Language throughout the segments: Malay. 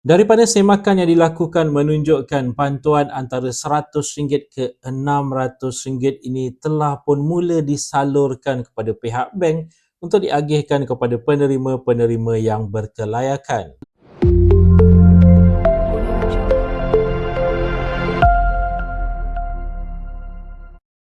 Daripada semakan yang dilakukan menunjukkan bantuan antara RM100 ke RM600 ini telah pun mula disalurkan kepada pihak bank untuk diagihkan kepada penerima-penerima yang berkelayakan.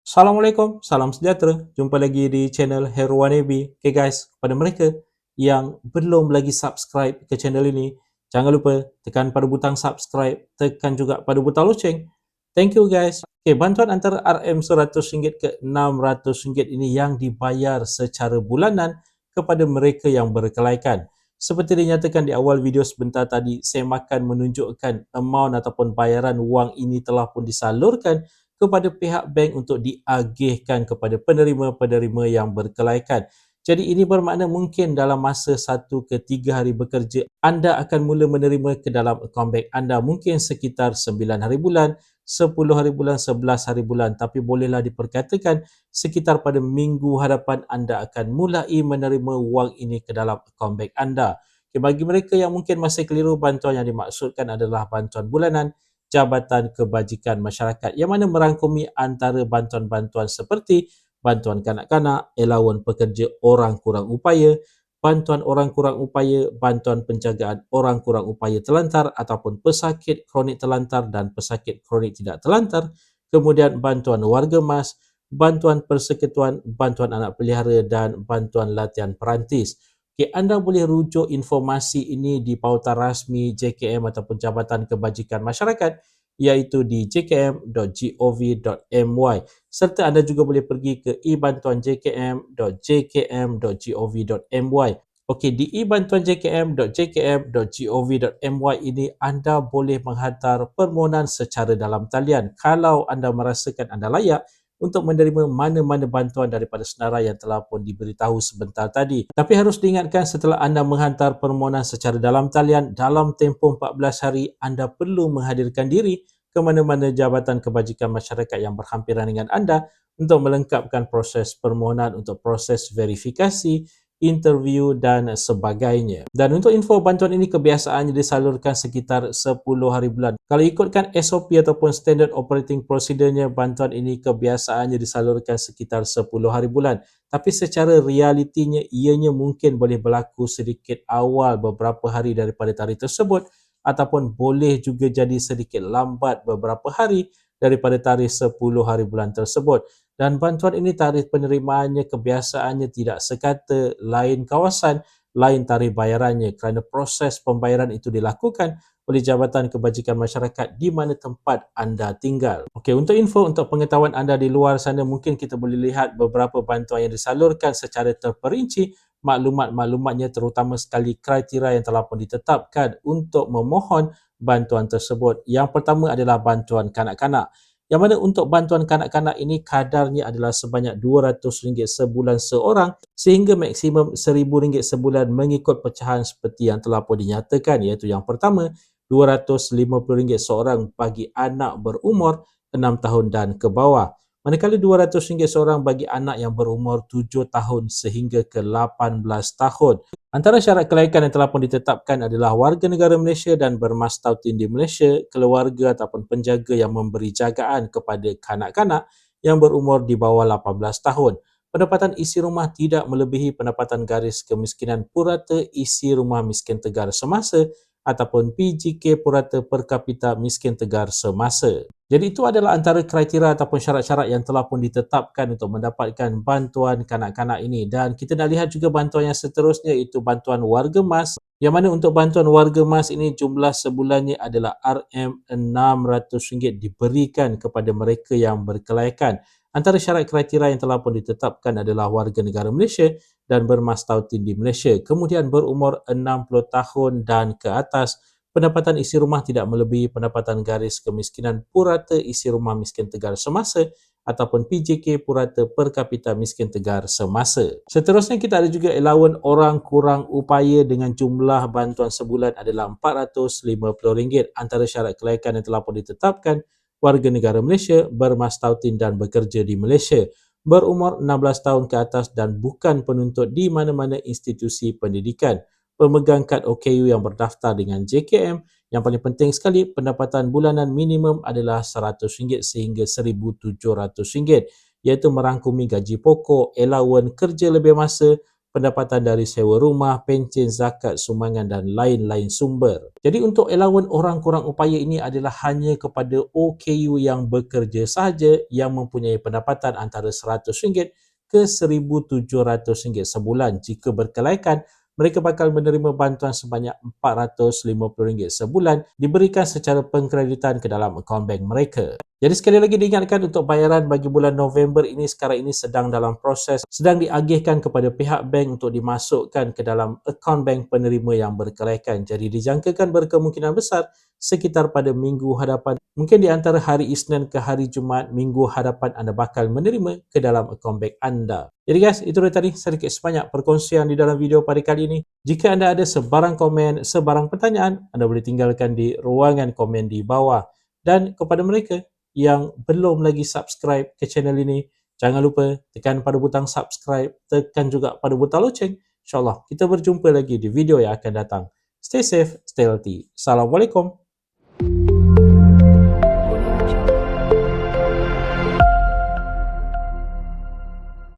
Assalamualaikum, salam sejahtera. Jumpa lagi di channel Heru Wanebi. Okay guys, kepada mereka yang belum lagi subscribe ke channel ini, Jangan lupa tekan pada butang subscribe, tekan juga pada butang loceng. Thank you guys. Okay, bantuan antara RM100 ke RM600 ini yang dibayar secara bulanan kepada mereka yang berkelaikan. Seperti dinyatakan di awal video sebentar tadi, saya makan menunjukkan amount ataupun bayaran wang ini telah pun disalurkan kepada pihak bank untuk diagihkan kepada penerima-penerima yang berkelaikan. Jadi ini bermakna mungkin dalam masa satu ke tiga hari bekerja, anda akan mula menerima ke dalam akaun bank anda mungkin sekitar sembilan hari bulan, sepuluh hari bulan, sebelas hari bulan. Tapi bolehlah diperkatakan sekitar pada minggu hadapan anda akan mulai menerima wang ini ke dalam akaun bank anda. Okay, bagi mereka yang mungkin masih keliru, bantuan yang dimaksudkan adalah bantuan bulanan Jabatan Kebajikan Masyarakat yang mana merangkumi antara bantuan-bantuan seperti bantuan kanak-kanak, elawan pekerja orang kurang upaya, bantuan orang kurang upaya, bantuan penjagaan orang kurang upaya telantar ataupun pesakit kronik telantar dan pesakit kronik tidak telantar, kemudian bantuan warga mas, bantuan persekutuan, bantuan anak pelihara dan bantuan latihan perantis. Okay, anda boleh rujuk informasi ini di pautan rasmi JKM ataupun Jabatan Kebajikan Masyarakat iaitu di jkm.gov.my serta anda juga boleh pergi ke e-bantuan.jkm.jkm.gov.my Okey, di e-bantuan.jkm.jkm.gov.my ini anda boleh menghantar permohonan secara dalam talian. Kalau anda merasakan anda layak untuk menerima mana-mana bantuan daripada senarai yang telah pun diberitahu sebentar tadi. Tapi harus diingatkan setelah anda menghantar permohonan secara dalam talian, dalam tempoh 14 hari anda perlu menghadirkan diri ke mana-mana Jabatan Kebajikan Masyarakat yang berhampiran dengan anda untuk melengkapkan proses permohonan untuk proses verifikasi interview dan sebagainya. Dan untuk info bantuan ini kebiasaannya disalurkan sekitar 10 hari bulan. Kalau ikutkan SOP ataupun Standard Operating Procedure-nya, bantuan ini kebiasaannya disalurkan sekitar 10 hari bulan. Tapi secara realitinya, ianya mungkin boleh berlaku sedikit awal beberapa hari daripada tarikh tersebut ataupun boleh juga jadi sedikit lambat beberapa hari daripada tarikh 10 hari bulan tersebut dan bantuan ini tarikh penerimaannya kebiasaannya tidak sekata lain kawasan, lain tarikh bayarannya kerana proses pembayaran itu dilakukan oleh Jabatan Kebajikan Masyarakat di mana tempat anda tinggal. Okey, untuk info untuk pengetahuan anda di luar sana mungkin kita boleh lihat beberapa bantuan yang disalurkan secara terperinci maklumat-maklumatnya terutama sekali kriteria yang telah pun ditetapkan untuk memohon bantuan tersebut. Yang pertama adalah bantuan kanak-kanak yang mana untuk bantuan kanak-kanak ini kadarnya adalah sebanyak RM200 sebulan seorang sehingga maksimum RM1,000 sebulan mengikut pecahan seperti yang telah pun dinyatakan. Iaitu yang pertama RM250 seorang bagi anak berumur 6 tahun dan ke bawah manakala RM200 seorang bagi anak yang berumur 7 tahun sehingga ke 18 tahun Antara syarat kelaikan yang telah pun ditetapkan adalah warga negara Malaysia dan bermastautin di Malaysia, keluarga ataupun penjaga yang memberi jagaan kepada kanak-kanak yang berumur di bawah 18 tahun. Pendapatan isi rumah tidak melebihi pendapatan garis kemiskinan purata isi rumah miskin tegar semasa ataupun PGK purata per kapita miskin tegar semasa. Jadi itu adalah antara kriteria ataupun syarat-syarat yang telah pun ditetapkan untuk mendapatkan bantuan kanak-kanak ini dan kita nak lihat juga bantuan yang seterusnya iaitu bantuan warga mas yang mana untuk bantuan warga mas ini jumlah sebulannya adalah RM600 diberikan kepada mereka yang berkelayakan. Antara syarat kriteria yang telah pun ditetapkan adalah warga negara Malaysia dan bermastautin di Malaysia. Kemudian berumur 60 tahun dan ke atas, pendapatan isi rumah tidak melebihi pendapatan garis kemiskinan purata isi rumah miskin tegar semasa ataupun PJK purata per kapita miskin tegar semasa. Seterusnya kita ada juga allowance orang kurang upaya dengan jumlah bantuan sebulan adalah RM450 antara syarat kelayakan yang telah pun ditetapkan warga negara Malaysia bermastautin dan bekerja di Malaysia berumur 16 tahun ke atas dan bukan penuntut di mana-mana institusi pendidikan. Pemegang kad OKU yang berdaftar dengan JKM Yang paling penting sekali, pendapatan bulanan minimum adalah RM100 sehingga RM1,700 iaitu merangkumi gaji pokok, allowance, kerja lebih masa, pendapatan dari sewa rumah, pencen, zakat, sumbangan dan lain-lain sumber. Jadi untuk allowance orang kurang upaya ini adalah hanya kepada OKU yang bekerja sahaja yang mempunyai pendapatan antara RM100 ke RM1,700 sebulan. Jika berkelaikan, mereka bakal menerima bantuan sebanyak RM450 sebulan diberikan secara pengkreditan ke dalam akaun bank mereka. Jadi sekali lagi diingatkan untuk bayaran bagi bulan November ini sekarang ini sedang dalam proses, sedang diagihkan kepada pihak bank untuk dimasukkan ke dalam akaun bank penerima yang berkelaikan. Jadi dijangkakan berkemungkinan besar sekitar pada minggu hadapan, mungkin di antara hari Isnin ke hari Jumaat, minggu hadapan anda bakal menerima ke dalam akaun bank anda. Jadi guys, itu dia tadi sedikit sebanyak perkongsian di dalam video pada kali ini. Jika anda ada sebarang komen, sebarang pertanyaan, anda boleh tinggalkan di ruangan komen di bawah. Dan kepada mereka yang belum lagi subscribe ke channel ini, jangan lupa tekan pada butang subscribe, tekan juga pada butang loceng. InsyaAllah kita berjumpa lagi di video yang akan datang. Stay safe, stay healthy. Assalamualaikum.